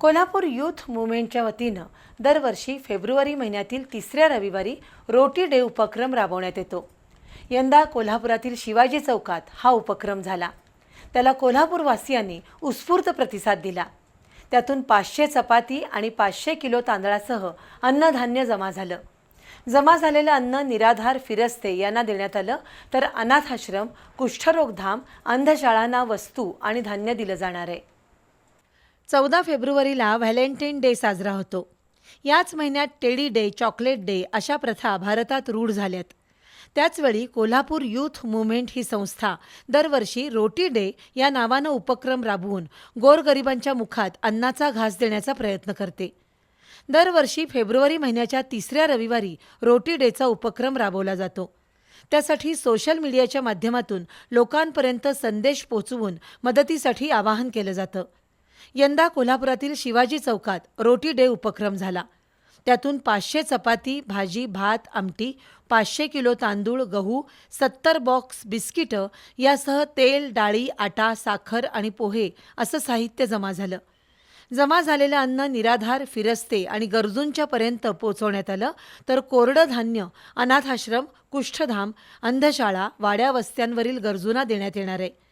Kolhapur youth मुवमेंटच्या वतीनं दरवर्षी February महिन्यातील तिसऱ्या रविवारी रोटी डे उपक्रम राबवण्यात येतो. यंदा कोल्हापुरातील शिवाजी चौकात हा उपक्रम झाला. त्याला कोल्हापूरवासियांनी उत्स्फूर्त प्रतिसाद दिला. त्यातून पाचशे चपाती आणि पाचशे किलो तांदळासह अन्नधान्य जमा झालं. जमा झालेलं अन्न निराधार फिरस्ते यांना देण्यात आलं तर अनाथाश्रम कुष्ठरोगधाम अंधशाळांना वस्तू आणि धान्य दिलं जाणार आहे. चौदा फेब्रुवारीला व्हॅलेंटाईन डे साजरा होतो. याच महिन्यात टेडी डे चॉकलेट डे अशा प्रथा भारतात रूढ झाल्यात. त्याचवेळी कोल्हापूर यूथ मुवमेंट ही संस्था दरवर्षी रोटी डे या नावानं उपक्रम राबवून गोरगरिबांच्या मुखात अन्नाचा घास देण्याचा प्रयत्न करते. दरवर्षी फेब्रुवारी महिन्याच्या तिसऱ्या रविवारी रोटी डेचा उपक्रम राबवला जातो. त्यासाठी सोशल मीडियाच्या माध्यमातून लोकांपर्यंत संदेश पोचवून मदतीसाठी आवाहन केलं जातं. यंदा कोल्हापुरातील शिवाजी चौकात रोटी डे उपक्रम झाला. त्यातून पाचशे चपाती भाजी भात आमटी पाचशे किलो तांदूळ गहू सत्तर बॉक्स बिस्किटं यासह तेल डाळी आटा साखर आणि पोहे असं साहित्य जमा झालं. जमा झालेलं अन्न निराधार फिरस्ते आणि गरजूंच्यापर्यंत पोचवण्यात आलं. तर कोरडं धान्य अनाथाश्रम कुष्ठधाम अंधशाळा वाड्या वस्त्यांवरील गरजूंना देण्यात येणार आहे.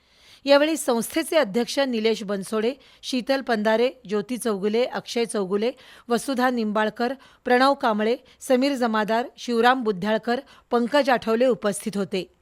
यावेळी संस्थेचे अध्यक्ष निलेश बनसोडे शीतल पंधारे ज्योती चौगुले अक्षय चौगुले वसुधा निंबाळकर प्रणव कांबळे समीर जमादार शिवराम बुद्ध्याळकर पंकज आठवले उपस्थित होते.